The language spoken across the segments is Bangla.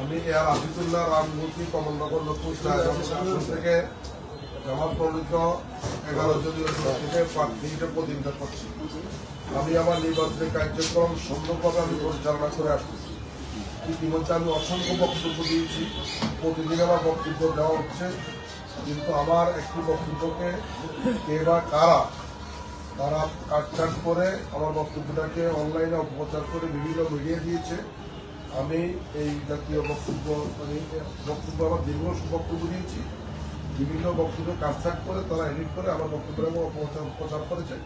আমি এর আফিজুল্লাহ রামমূর্তি কমলনগর লক্ষ্মী থেকে জামাত প্রণীত এগারো জনীয় থেকে প্রার্থী হিসেবে প্রতিনিধিত্ব করছি আমি আমার নির্বাচনী কার্যক্রম সুন্দরভাবে আমি পরিচালনা করে আসতেছি ইতিমধ্যে আমি অসংখ্য বক্তব্য দিয়েছি প্রতিদিন আমার বক্তব্য দেওয়া হচ্ছে কিন্তু আমার একটি বক্তব্যকে কে বা কারা তারা কাটছাট করে আমার বক্তব্যটাকে অনলাইনে অপপ্রচার করে বিভিন্ন মিডিয়া দিয়েছে। আমি এই জাতীয় বক্তব্য মানে বক্তব্য, আমার দীর্ঘ বক্তব্য দিয়েছি। বিভিন্ন বক্তব্য কাটছাট করে তারা এডিট করে আমার বক্তব্যটাকে অপপ্রচার প্রচার করেছে।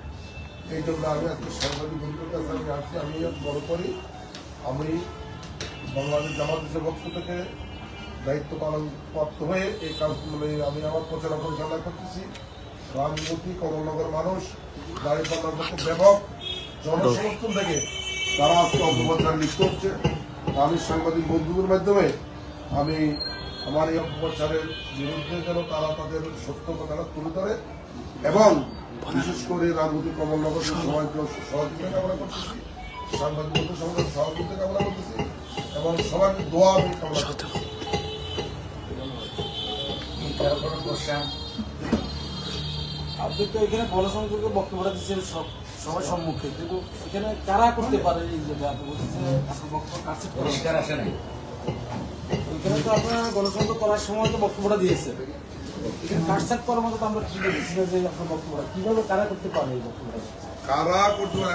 এই জন্য আমি আজকে সাংবাদিক বন্ধুদের কাছে আমি আসছি। আমি মনে করি। আমি বাংলাদেশ জামাত পক্ষ থেকে দায়িত্ব পালন প্রাপ্ত হয়ে এই কাজ মানে আমি আমার প্রচারণা পরিচালনা করতেছি। রামমূর্তি কমলনগর মানুষ পক্ষ ব্যাপক জনসমর্থন থেকে তারা আজকে অপপ্রচার লিপ্ত হচ্ছে। আমি সাংবাদিক বন্ধুদের মাধ্যমে আমি আমার এই অপপ্রচারের বিরুদ্ধে যেন তারা তাদের সত্য কথাটা তুলে ধরে এবং বিশেষ করে রামমূর্তি কমলনগর সবাইকে সহযোগিতা কামনা করতেছি সাংবাদিক বন্ধু সঙ্গে সহযোগিতা কামনা করতেছি এবং সবাই দোয়া আমি কামনা করতেছি। আপনি তো এখানে বড় গণসংযোগে বক্তব্যটা দিচ্ছেন সব। সবার সম্মুখে। কিন্তু এখানে কারা করতে পারে এই যে আপনি বক্তব্য কাছে পরিষ্কার আসে নাই। তো আপনার গণতন্ত্র করার সময় তো বক্তব্যটা দিয়েছে। এখানে করার মতো তো আমরা কি বলছি না যে আপনার বক্তব্যটা? কীভাবে কারা করতে পারে এই বক্তব্যটা? কারা করতে পারে